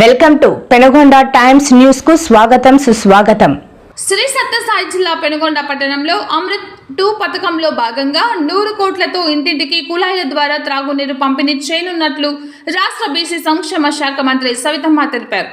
Welcome to Penagonda times న్యూస్కు స్వాగతం సుస్వాగతం. శ్రీ సత్యసాయి జిల్లా పెనుగొండ పట్టణంలో అమృత్ టూ పథకంలో భాగంగా నూరు కోట్లతో ఇంటింటికి కుళాయిల ద్వారా త్రాగునీరు పంపిణీ చేయనున్నట్లు రాష్ట్ర బీసీ సంక్షేమ శాఖ మంత్రి సవితమ్మ తెలిపారు.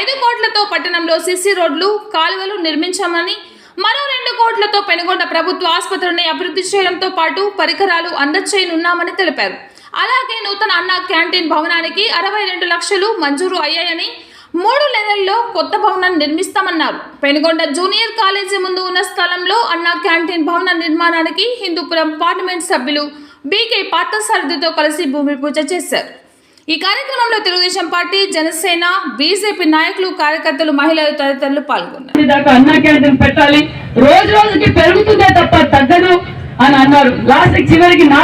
ఐదు కోట్లతో పట్టణంలో సిసి రోడ్లు కాలువలు నిర్మించామని మరో రెండు కోట్లతో పెనుగొండ ప్రభుత్వ ఆసుపత్రిని అభివృద్ధి చేయడంతో పాటు పరికరాలు అందచేయనున్నామని తెలిపారు. అలాగే నూతన అన్న క్యాంటీన్ భవనానికి అరవై రెండు లక్షలు మంజూరు అయ్యాయని మూడు నెలల్లో కొత్త భవనాన్ని నిర్మిస్తామన్నారు. పెనుగొండ జూనియర్ కాలేజీ ముందు ఉన్న స్థలంలో అన్న క్యాంటీన్ భవన నిర్మాణానికి హిందూపురం పార్లమెంట్ సభ్యులు బీకే పార్థసారథితో కలిసి భూమి పూజ చేశారు. ఈ కార్యక్రమంలో తెలుగుదేశం పార్టీ జనసేన బీజేపీ నాయకులు కార్యకర్తలు మహిళలు తదితరులు పాల్గొన్నారు. అన్నా క్యాంటీన్ పెట్టాలి. రోజు రోజుకి పెరుగుతుందే తప్ప తగ్గదు. అని అన్నారు. లాస్ట్ చివరికి నా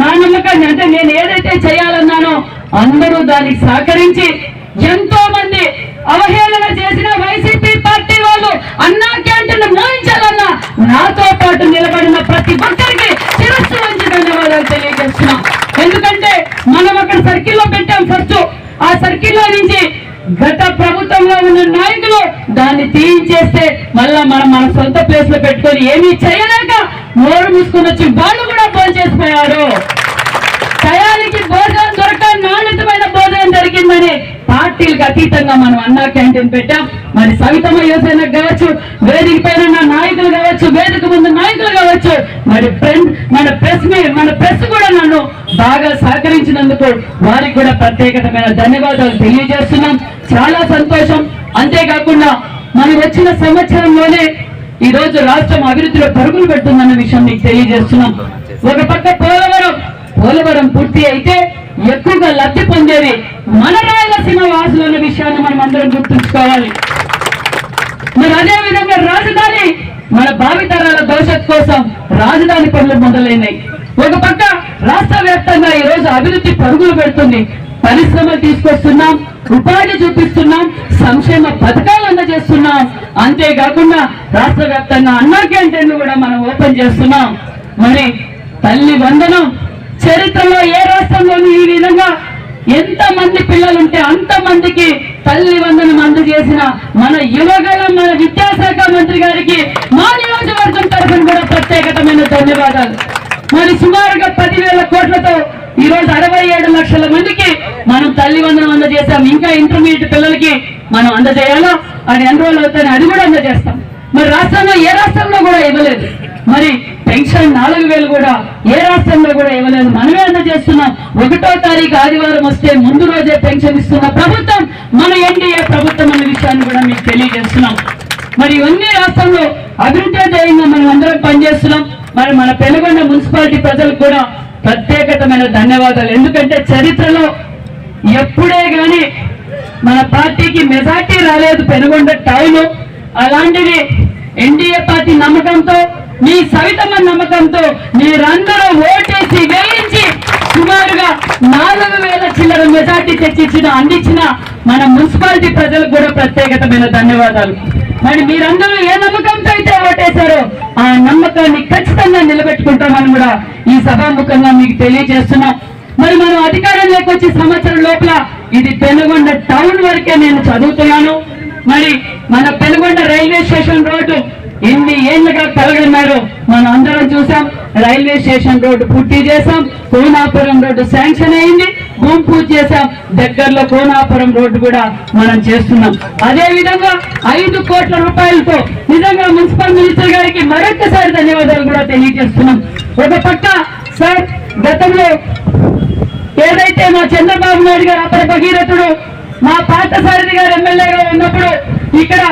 నా నమ్మకాన్ని అంటే నేను ఏదైతే చేయాలన్నానో అందరూ దానికి సహకరించి ఎంతో మంది అవహేళన చేసిన వైసీపీ పార్టీ వాళ్ళు అన్నా క్యాంటీన్ మోహించాలన్నా నాతో పాటు నిలబడిన ప్రతి ఒక్కరికి శిరస్సు మంచి ధన్యవాదాలు తెలియజేస్తున్నాం. ఎందుకంటే మనం అక్కడ సర్కిల్లో పెట్టాం ఫస్ట్ ఆ సర్కిల్లో నుంచి గత ప్రభుత్వంలో ఉన్న నాయకులు దాన్ని తీయించేస్తే మళ్ళా మనం మన సొంత ప్లేస్లో పెట్టుకొని ఏమీ చేయలేదు నోరు తీసుకుని వచ్చి వాళ్ళు కూడా ఫోన్ చేసిపోయారు టయానికి భోజనం దొరక నాణ్యతమైన భోజనం జరిగిందని పార్టీలకు అతీతంగా మనం అన్నా క్యాంటీన్ పెట్టాం. మరి సవితమ్మ యోజన కావచ్చు వేదిక పైన నా నాయకులు కావచ్చు వేదిక ముందు నాయకులు కావచ్చు మరి ఫ్రెండ్ మన ప్రెస్ మన ప్రెస్ కూడా నన్ను బాగా సహకరించినందుకు వారికి కూడా ప్రత్యేకమైన ధన్యవాదాలు తెలియజేస్తున్నాం. చాలా సంతోషం. అంతేకాకుండా మనం వచ్చిన సంవత్సరంలోనే ఈ రోజు రాష్ట్రం అభివృద్ధిలో పరుగులు పెడుతుందన్న విషయం మీకు తెలియజేస్తున్నాం. ఒక పక్క పోలవరం పోలవరం పూర్తి అయితే ఎక్కువగా లబ్ధి పొందేది మన రాయలసీమ వాసులు అన్న విషయాన్ని మనం అందరం గుర్తుంచుకోవాలి. మరి అదే విధంగా రాజధాని మన భావితరాల భవిష్యత్ కోసం రాజధాని పనులు మొదలైనాయి. ఒక పక్క రాష్ట్ర వ్యాప్తంగా ఈ రోజు అభివృద్ధి పరుగులు పెడుతుంది పరిశ్రమలు తీసుకొస్తున్నాం ఉపాధి చూపిస్తున్నాం సంక్షేమ పథకాలు అందజేస్తున్నాం. అంతేకాకుండా రాష్ట్ర వ్యాప్తంగా అన్నా క్యాంటీన్లు కూడా మనం ఓపెన్ చేస్తున్నాం. మరి తల్లి వందనం చరిత్రలో ఏ రాష్ట్రంలోనూ ఈ విధంగా ఎంత మంది పిల్లలుంటే అంత మందికి తల్లి వందనం అందజేసిన మన యువగలం మన విద్యాశాఖ మంత్రి గారికి మా నియోజకవర్గం తరఫున కూడా ప్రత్యేకతమైన ధన్యవాదాలు. మరి సుమారుగా పదివేల కోట్లతో ఈ రోజు అరవై ఏడు లక్షల మందికి మనం తల్లి అందజేసాం ఇంకా ఇంటర్మీడియట్ పిల్లలకి మనం అందజేయాలో? అది ఎన్రోల్ అవుతాయని అది కూడా అందజేస్తాం. మరి రాష్ట్రంలో ఏ రాష్ట్రంలో కూడా ఇవ్వలేదు. మరి పెన్షన్ నాలుగు వేలు కూడా ఏ రాష్ట్రంలో కూడా ఇవ్వలేదు. మనమే అందజేస్తున్నాం. ఒకటో తారీఖు ఆదివారం వస్తే ముందు రోజే పెన్షన్ ఇస్తున్న ప్రభుత్వం మన ఎన్డీఏ ప్రభుత్వం అనే విషయాన్ని కూడా మీకు తెలియజేస్తున్నాం. మరి ఇవన్నీ రాష్ట్రంలో అభివృద్ధి ధ్యేయంగా మనం అందరం పనిచేస్తున్నాం. మరి మన పెనుగొండ మున్సిపాలిటీ ప్రజలకు కూడా ప్రత్యేకతమైన ధన్యవాదాలు. ఎందుకంటే చరిత్రలో ఎప్పుడే కానీ మన పార్టీకి మెజార్టీ రాలేదు పెనుగొండ టౌన్. అలాంటిది ఎన్డీఏ పార్టీ నమ్మకంతో మీ సవితమ్మ నమ్మకంతో మీరందరూ ఓటేసి వేయించి సుమారుగా నాలుగు వేల చిల్లర మెజార్టీ తెచ్చిచ్చిన అందించిన మన మున్సిపాలిటీ ప్రజలకు కూడా ప్రత్యేకతమైన ధన్యవాదాలు. మరి మీరందరూ ఏ నమ్మకంతో అయితే ఓటేశారో ఆ నమ్మకాన్ని ఖచ్చితంగా నిలబెట్టుకుంటామని కూడా ఈ సభాముఖంగా మీకు తెలియజేస్తున్నాం. మరి మనం అధికారంలోకి వచ్చి సంవత్సరం లోపల ఇది పెనుగొండ టౌన్ వరకే నేను చదువుతున్నాను. మరి మన పెనుగొండ రైల్వే స్టేషన్ రోడ్డు ఎన్ని ఏళ్ళుగా కలగన్నారు మనం అందరం చూసాం. రైల్వే స్టేషన్ రోడ్డు పూర్తి చేసాం కోనాపురం రోడ్డు శాంక్షన్ అయింది. భూమి పూజ చేసాం దగ్గరలో కోనాపురం రోడ్డు కూడా మనం చేస్తున్నాం. అదే విధంగా ఐదు కోట్ల రూపాయలతో నిజంగా మున్సిపల్ మినిస్టర్ గారికి మరొకసారి ధన్యవాదాలు కూడా తెలియజేస్తున్నాం. ఒక పక్క సార్ గతంలో ఏదైతే మా చంద్రబాబు నాయుడు గారు అప్పటి భగీరథుడు మా పార్థసారథి గారు ఎమ్మెల్యేగా ఉన్నప్పుడు ఇక్కడ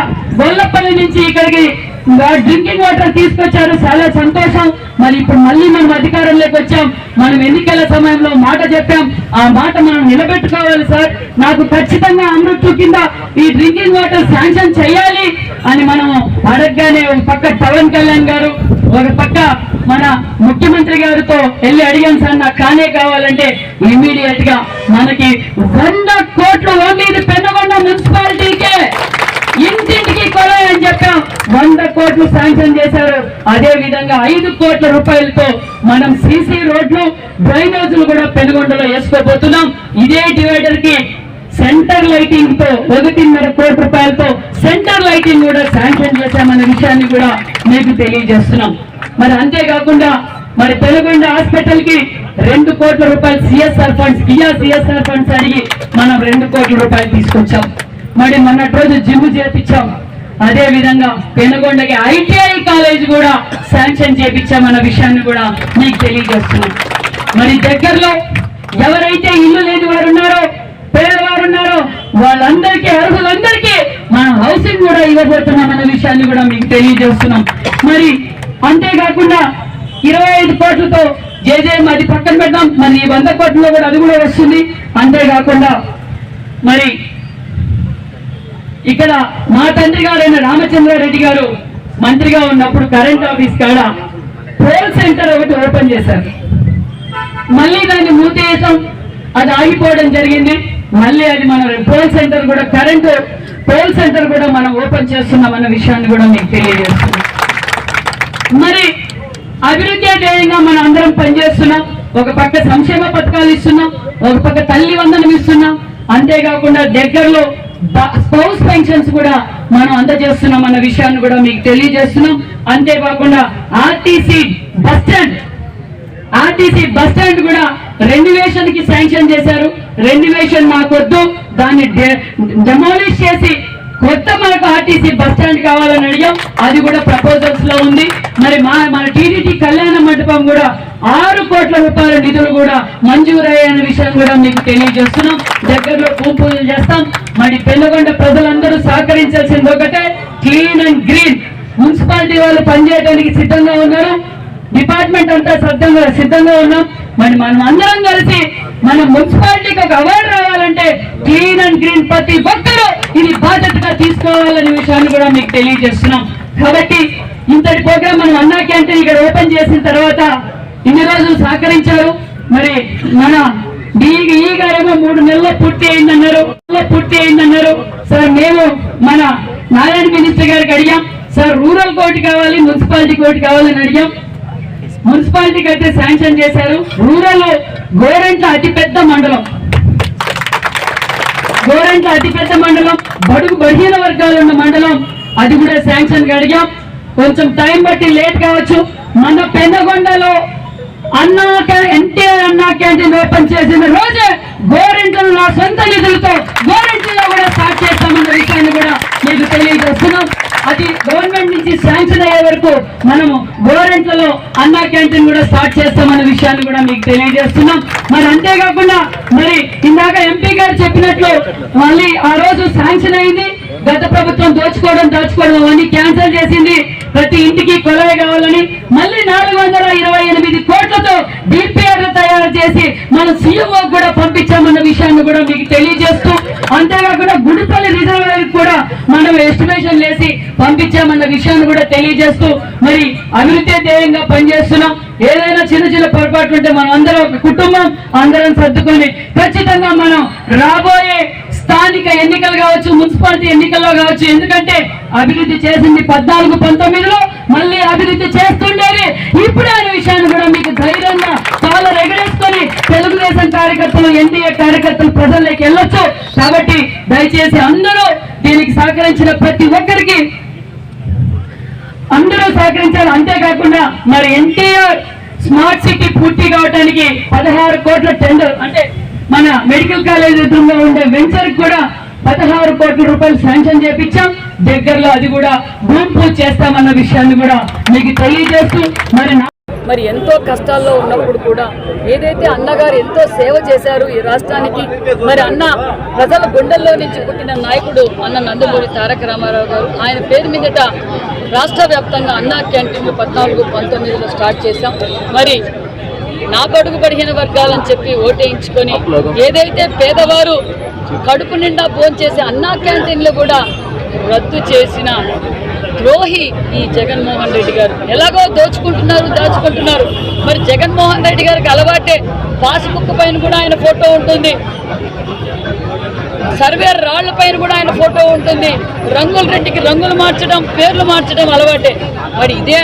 గొల్లపల్లి నుంచి ఇక్కడికి డ్రింకింగ్ వాటర్ తీసుకొచ్చారు. చాలా సంతోషం. మరి ఇప్పుడు మళ్ళీ మనం అధికారంలోకి వచ్చాం. మనం ఎన్నికల సమయంలో మాట చెప్పాం. ఆ మాట మనం నిలబెట్టుకోవాలి సార్. నాకు ఖచ్చితంగా అమృత్ కింద ఈ డ్రింకింగ్ వాటర్ శాంక్షన్ చేయాలి అని మనం అడగగానే ఒక పక్క పవన్ కళ్యాణ్ గారు ఒక పక్క మన ముఖ్యమంత్రి గారితో వెళ్ళి అడిగాను సార్ నాకు కానే కావాలంటే ఇమీడియట్గా మనకి వంద కోట్లు ఓన్లీ పెన్నగొండ మున్సిపాలిటీకే. ఇంటింటికి కొలాయి అని చెప్పాం. వంద కోట్లు శాంక్షన్ చేశారు. అదే విధంగా ఐదు కోట్ల రూపాయలతో మనం సీసీ రోడ్లు డ్రైనేజీలు కూడా పెనుగొండలో వేసుకోబోతున్నాం. ఇదే డివైడర్కి సెంటర్ లైటింగ్తో ఒకటిన్నర కోటి రూపాయలతో సెంటర్ లైటింగ్ కూడా శాంక్షన్ చేశామనే విషయాన్ని కూడా మీకు తెలియజేస్తున్నాం. మరి అంతేకాకుండా మరి పెనుగొండ హాస్పిటల్కి రెండు కోట్ల రూపాయలు CSR funds Kia CSR funds అడిగి మనం రెండు కోట్ల రూపాయలు తీసుకొచ్చాం. మరి మొన్నటి రోజు జిమ్ చేపించాం. అదే విధంగా పెనుగొండకి ఐటీఐ కాలేజ్ కూడా శాంక్షన్ చేపించామన్న విషయాన్ని కూడా మీకు తెలియజేస్తున్నాం. మరి దగ్గరలో ఎవరైతే ఇల్లు లేని వారు ఉన్నారో పేదవారు ఉన్నారో వాళ్ళందరికీ అర్హులందరికీ మన హౌసింగ్ కూడా ఇవ్వబోతున్నాం అన్న విషయాన్ని కూడా మీకు తెలియజేస్తున్నాం. మరి అంతేకాకుండా ఇరవై ఐదు కోట్లతో జేజేఎం అది పక్కన పెడదాం. మరి ఈ వంద కోట్లలో కూడా అది కూడా వస్తుంది. అంతేకాకుండా మరి ఇక్కడ మా తండ్రి గారైన రామచంద్రారెడ్డి గారు మంత్రిగా ఉన్నప్పుడు కరెంట్ ఆఫీస్ కాడ పోల్ సెంటర్ ఒకటి ఓపెన్ చేశారు. మళ్ళీ దాన్ని మూతేసాం అది ఆగిపోవడం జరిగింది. మళ్ళీ అది మన పోల్ సెంటర్ కూడా కరెంటు పోల్ సెంటర్ కూడా మనం ఓపెన్ చేస్తున్నాం అన్న విషయాన్ని కూడా మీకు తెలియజేస్తున్నాం. మరి అభివృద్ధి ధ్యేయంగా మనం అందరం పనిచేస్తున్నాం. ఒక పక్క సంక్షేమ పథకాలు ఇస్తున్నాం ఒక పక్క తల్లి వందనం ఇస్తున్నాం. అంతేకాకుండా దగ్గరలో స్పౌస్ పెన్షన్స్ కూడా మనం అందజేస్తున్నాం అన్న విషయాన్ని కూడా మీకు తెలియజేస్తున్నాం. అంతేకాకుండా RTC bus stand RTC bus stand కూడా రెన్యువేషన్కి శాంక్షన్ చేశారు. రెన్యువేషన్ మాకొద్దు దాన్ని డెమాలిష్ చేసి కొత్త మనకు ఆర్టీసీ బస్ స్టాండ్ కావాలని అడిగాం. అది కూడా ప్రపోజల్స్లో ఉంది. మరి మా మన టీడీటీ కళ్యాణ మండపం కూడా ఆరు కోట్ల రూపాయల నిధులు కూడా మంజూరయ్యన్న విషయం కూడా మీకు తెలియజేస్తున్నాం. దగ్గరలో పూపూజలు పూజలు చేస్తాం. మరి పెనుగొండ ప్రజలందరూ సహకరించాల్సింది ఒకటే క్లీన్ అండ్ గ్రీన్. మున్సిపాలిటీ వాళ్ళు పనిచేయడానికి సిద్ధంగా ఉన్నారు. డిపార్ట్మెంట్ అంతా సిద్ధంగా సిద్ధంగా ఉన్నాం. మరి మనం అందరం కలిసి మన మున్సిపాలిటీకి ఒక అవార్డు రావాలంటే క్లీన్ అండ్ గ్రీన్ ప్రతి ఒక్కరూ ఇది బాధ్యతగా తీసుకోవాలనే విషయాన్ని కూడా మీకు తెలియజేస్తున్నాం. కాబట్టి ఇంతటి ప్రోగ్రామ్ మనం అన్నా క్యాంటీన్ ఇక్కడ ఓపెన్ చేసిన తర్వాత ఇన్ని రోజులు సహకరించారు. మరి మన ఈ గారేమో మూడు నెలలు పూర్తి అయిందన్నారు పూర్తి అయిందన్నారు. సార్ మేము మన నారాయణ మినిస్టర్ గారికి అడిగాం. సార్ రూరల్ కోర్టు కావాలి మున్సిపాలిటీ కోర్టు కావాలని అడిగాం. మున్సిపాలిటీకి అయితే శాంక్షన్ చేశారు. రూరల్ గోరెంట్ల అతిపెద్ద మండలం. గోరెంట్ల అతిపెద్ద మండలం. బడుగు బలహీన వర్గాలు ఉన్న మండలం. అది కూడా శాంక్షన్ అడిగాం కొంచెం టైం బట్టి లేట్ కావచ్చు. మన పెన్నగొండలో అన్నా ఎన్టీఆర్ అన్నా క్యాంటీన్ ఓపెన్ చేసిన రోజే గోరెంట్లను నా సొంత నిధులతో గోరెంట్లలో కూడా స్టార్ట్ చేస్తామన్న విషయాన్ని కూడా మీకు తెలియజేస్తున్నాం. అది గవర్నమెంట్ నుంచి శాంక్షన్ అయ్యే వరకు మనము గోరెంట్లలో అన్నా క్యాంటీన్ కూడా స్టార్ట్ చేస్తామన్న విషయాన్ని కూడా మీకు తెలియజేస్తున్నాం. మరి అంతేకాకుండా మరి ఇందాక ఎంపీ గారు చెప్పినట్లు మళ్ళీ ఆ రోజు శాంక్షన్ అయింది. గత ప్రభుత్వం దోచుకోవడం దాచుకోవడం అవన్నీ క్యాన్సిల్ చేసింది. ప్రతి ఇంటికి కొలవే కావాలని మళ్ళీ నాలుగు వందల ఇరవై ఎనిమిది కోట్లతో డిపిఆర్ తయారు చేసి మన సీఎంఓ కూడా పంపించామన్న విషయాన్ని కూడా మీకు తెలియజేస్తూ అంతేకాకుండా గుడిపల్లి రిజర్వేర్ కూడా మనం ఎస్టిమేషన్ వేసి పంపించామన్న విషయాన్ని కూడా తెలియజేస్తూ మరి అభివృద్ధి ధ్యేయంగా పనిచేస్తున్నాం. ఏదైనా చిన్న చిన్న పొరపాట్లు ఉంటే మనం అందరం ఒక కుటుంబం అందరం సర్దుకొని ఖచ్చితంగా మనం రాబోయే స్థానిక ఎన్నికలు కావచ్చు మున్సిపాలిటీ ఎన్నికల్లో కావచ్చు ఎందుకంటే అభివృద్ధి చేసింది పద్నాలుగు పంతొమ్మిదిలో మళ్ళీ అభివృద్ధి చేస్తుండేది ఇప్పుడు అనే విషయాన్ని కూడా మీకు ధైర్యంగా చాలా రెగడేసుకొని తెలుగుదేశం కార్యకర్తలు ఎన్డీఏ కార్యకర్తలు ప్రజల్లోకి వెళ్ళొచ్చు. కాబట్టి దయచేసి అందరూ దీనికి సహకరించిన ప్రతి ఒక్కరికి అందరూ సహకరించాలి. అంతేకాకుండా మరి ఎన్టీఆర్ స్మార్ట్ సిటీ పూర్తి కావడానికి పదహారు కోట్ల టెండర్ అంటే మన మెడికల్ కాలేజ్ ఎదురుగా ఉండే వెంచర్ కూడా పదహారు కోట్ల రూపాయలు శాంక్షన్ చేపించాం. దగ్గరలో అది కూడా భూమి పూజ చేస్తామన్న విషయాన్ని కూడా మీకు తెలియజేస్తూ మరి మరి ఎంతో కష్టాల్లో ఉన్నప్పుడు కూడా ఏదైతే అన్నగారు ఎంతో సేవ చేశారు ఈ రాష్ట్రానికి మరి అన్న ప్రజల గుండెల్లో నుంచి పుట్టిన నాయకుడు అన్న నందమూరి తారక రామారావు గారు ఆయన పేరు మీదట రాష్ట్ర వ్యాప్తంగా అన్నా క్యాంటీన్లు పద్నాలుగు పంతొమ్మిదిలో స్టార్ట్ చేశాం. మరి నా బడుగు బడిగిన వర్గాలని చెప్పి ఓటేయించుకొని ఏదైతే పేదవారు కడుపు నిండా ఫోన్ చేసే అన్నా క్యాంటీన్లు కూడా రద్దు చేసిన ద్రోహి ఈ జగన్మోహన్ రెడ్డి గారు. ఎలాగో దోచుకుంటున్నారు దాచుకుంటున్నారు. మరి జగన్మోహన్ రెడ్డి గారికి అలవాటే పాస్బుక్ పైన కూడా ఆయన ఫోటో ఉంటుంది. సర్వేర్ రాళ్ళ పైన కూడా ఆయన ఫోటో ఉంటుంది. రంగుల రెడ్డికి రంగులు మార్చడం పేర్లు మార్చడం అలవాటే. మరి ఇదే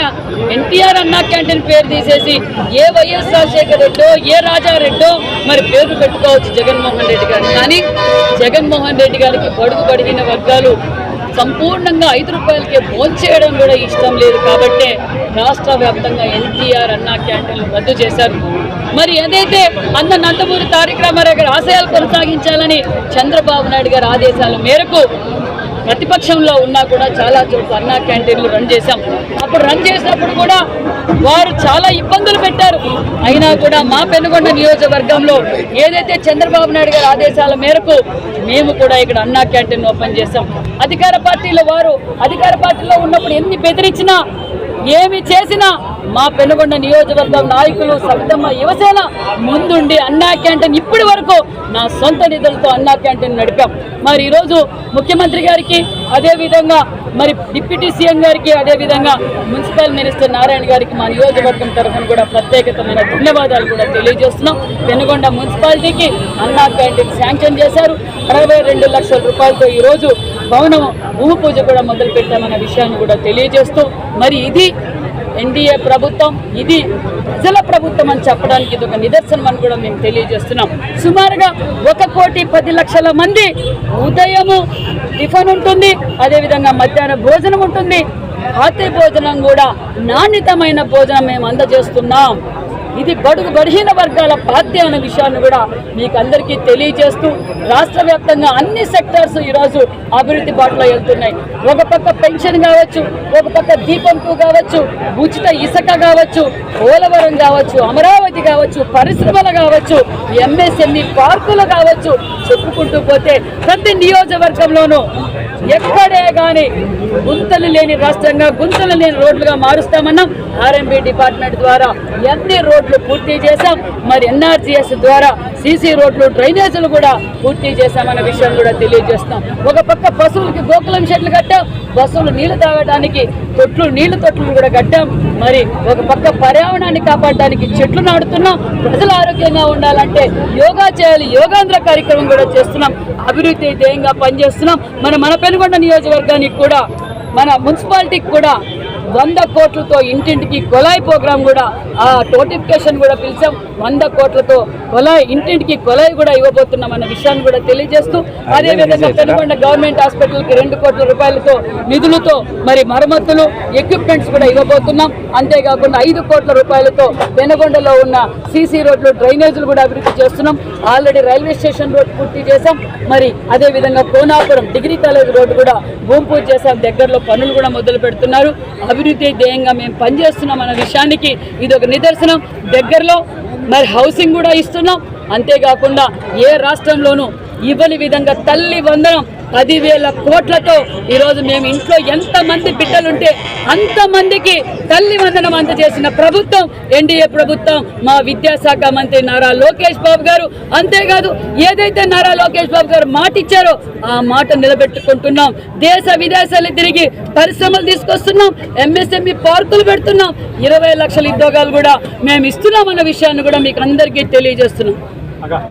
ఎన్టీఆర్ అన్నా క్యాంటీన్ పేరు తీసేసి ఏ వైఎస్ రాజశేఖర రెడ్డో ఏ రాజారెడ్డో మరి పేర్లు పెట్టుకోవచ్చు జగన్మోహన్ రెడ్డి గారు కానీ జగన్మోహన్ రెడ్డి గారికి బడుగు పడిగిన వర్గాలు సంపూర్ణంగా ఐదు రూపాయలకే భోంచేయడం కూడా ఇష్టం లేదు. కాబట్టే రాష్ట్ర వ్యాప్తంగా ఎన్టీఆర్ అన్నా క్యాంటీన్లు రద్దు చేశారు. మరి ఏదైతే అన్న నందమూరి తారక రామారావు గారి ఆశయాలు కొనసాగించాలని చంద్రబాబు నాయుడు గారి ఆదేశాల మేరకు ప్రతిపక్షంలో ఉన్నా కూడా చాలా చోట్ల అన్నా క్యాంటీన్లు రన్ చేశాం. అప్పుడు రన్ చేసినప్పుడు కూడా వారు చాలా ఇబ్బందులు పెట్టారు. అయినా కూడా మా పెనుగొండ నియోజకవర్గంలో ఏదైతే చంద్రబాబు నాయుడు గారి ఆదేశాల మేరకు మేము కూడా ఇక్కడ అన్నా క్యాంటీన్ ఓపెన్ చేశాం. అధికార పార్టీలో వారు అధికార పార్టీలో ఉన్నప్పుడు ఎన్ని బెదిరించినా ఏమి చేసినా మా పెనుగొండ నియోజకవర్గం నాయకులు సవితమ్మ యువసేన ముందుండి అన్నా క్యాంటీన్ ఇప్పటి వరకు నా సొంత నిధులతో అన్నా క్యాంటీన్ నడిపాం. మరి ఈరోజు ముఖ్యమంత్రి గారికి అదేవిధంగా మరి డిప్యూటీ సీఎం గారికి అదేవిధంగా మున్సిపల్ మినిస్టర్ నారాయణ గారికి మా నియోజకవర్గం తరఫున కూడా ప్రత్యేకతమైన ధన్యవాదాలు కూడా తెలియజేస్తున్నాం. పెనుగొండ మున్సిపాలిటీకి అన్నా క్యాంటీన్ శాంక్షన్ చేశారు. అరవై రెండు లక్షల రూపాయలతో ఈరోజు భవనం భూమి పూజ కూడా మొదలు పెట్టామన్న విషయాన్ని కూడా తెలియజేస్తూ మరి ఇది ఎన్డీఏ ప్రభుత్వం ఇది ప్రజల ప్రభుత్వం అని చెప్పడానికి ఇది ఒక నిదర్శనం అని కూడా మేము తెలియజేస్తున్నాం. సుమారుగా ఒక కోటి పది లక్షల మంది ఉదయము టిఫిన్ ఉంటుంది అదేవిధంగా మధ్యాహ్నం భోజనం ఉంటుంది. రాత్రి భోజనం కూడా నాణ్యతమైన భోజనం మేము అందజేస్తున్నాం. ఇది బడుగు బలహీన వర్గాల బాధ్య అనే విషయాన్ని కూడా మీకు అందరికీ తెలియజేస్తూ రాష్ట్ర వ్యాప్తంగా అన్ని సెక్టర్స్ ఈరోజు అభివృద్ధి బాటలో వెళ్తున్నాయి. ఒక పక్క పెన్షన్ కావచ్చు ఒక పక్క దీపంకు కావచ్చు ఉచిత ఇసుక కావచ్చు పోలవరం కావచ్చు అమరావతి కావచ్చు పరిశ్రమలు కావచ్చు ఎంఎస్ఎంఈ పార్కులు కావచ్చు చెప్పుకుంటూ పోతే ప్రతి నియోజకవర్గంలోనూ ఎక్కడే కానీ గుంతలు లేని రాష్ట్రంగా గుంతలు లేని రోడ్లుగా మారుస్తామన్నాం. ఆర్ఎంబి డిపార్ట్మెంట్ ద్వారా ఎన్ని రోడ్లు పూర్తి చేశాం? మరి ఎన్ఆర్జీఎస్ ద్వారా సీసీ రోడ్లు డ్రైనేజీలు కూడా పూర్తి చేశామన్న విషయం కూడా తెలియజేస్తాం ఒక పక్క పశువులకి గోకులం షెడ్లు కట్టాం. పశువులు నీళ్ళు తాగడానికి తొట్లు నీళ్ళ తొట్లు కూడా కట్టాం. మరి ఒక పక్క పర్యావరణాన్ని కాపాడడానికి చెట్లు నాడుతున్నాం ప్రజలు ఆరోగ్యంగా ఉండాలంటే యోగా చేయాలి యోగాంధ్ర కార్యక్రమం కూడా చేస్తున్నాం. అభివృద్ధి ధ్యేయంగా పనిచేస్తున్నాం. మన మన పెనుగొండ నియోజకవర్గానికి కూడా మన మున్సిపాలిటీకి కూడా వంద కోట్లతో ఇంటింటికి కొలాయి ప్రోగ్రాం కూడా ఆ నోటిఫికేషన్ కూడా పిలిచాం. వంద కోట్లతో కొలాయి ఇంటింటికి కొలాయి కూడా ఇవ్వబోతున్నాం అన్న విషయాన్ని కూడా తెలియజేస్తూ అదేవిధంగా పెనుగొండ గవర్నమెంట్ హాస్పిటల్కి రెండు కోట్ల రూపాయలతో నిధులతో మరి మరమ్మతులు ఎక్విప్మెంట్స్ కూడా ఇవ్వబోతున్నాం. అంతేకాకుండా ఐదు కోట్ల రూపాయలతో పెనుగొండలో ఉన్న సీసీ రోడ్లు డ్రైనేజీలు కూడా అభివృద్ధి చేస్తున్నాం. ఆల్రెడీ రైల్వే స్టేషన్ రోడ్ పూర్తి చేశాం. మరి అదేవిధంగా కోనాపురం డిగ్రీ కాలేజ్ రోడ్డు కూడా భూమి పూజ చేశాం. దగ్గరలో పనులు కూడా మొదలు పెడుతున్నారు. అభివృద్ధి ధ్యేయంగా మేము పనిచేస్తున్నాం అన్న విషయానికి ఇది ఒక నిదర్శనం. దగ్గరలో మరి హౌసింగ్ కూడా ఇస్తున్నాం. అంతేకాకుండా ఏ రాష్ట్రంలోనూ ఇవ్వని విధంగా తల్లి వందనం పదివేల కోట్లతో ఈరోజు మేము ఇంట్లో ఎంతమంది బిడ్డలుంటే అంతమందికి తల్లి వందనం అందజేసిన ప్రభుత్వం ఎన్డీఏ ప్రభుత్వం మా విద్యాశాఖ మంత్రి నారా లోకేష్ బాబు గారు. అంతేకాదు ఏదైతే నారా లోకేష్ బాబు గారు మాట ఇచ్చారో ఆ మాట నిలబెట్టుకుంటున్నాం. దేశ విదేశాలు తిరిగి పరిశ్రమలు తీసుకొస్తున్నాం ఎంఎస్ఎంఈ పార్కులు పెడుతున్నాం. ఇరవై లక్షల ఉద్యోగాలు కూడా మేము ఇస్తున్నామన్న విషయాన్ని కూడా మీకు అందరికీ తెలియజేస్తున్నాం.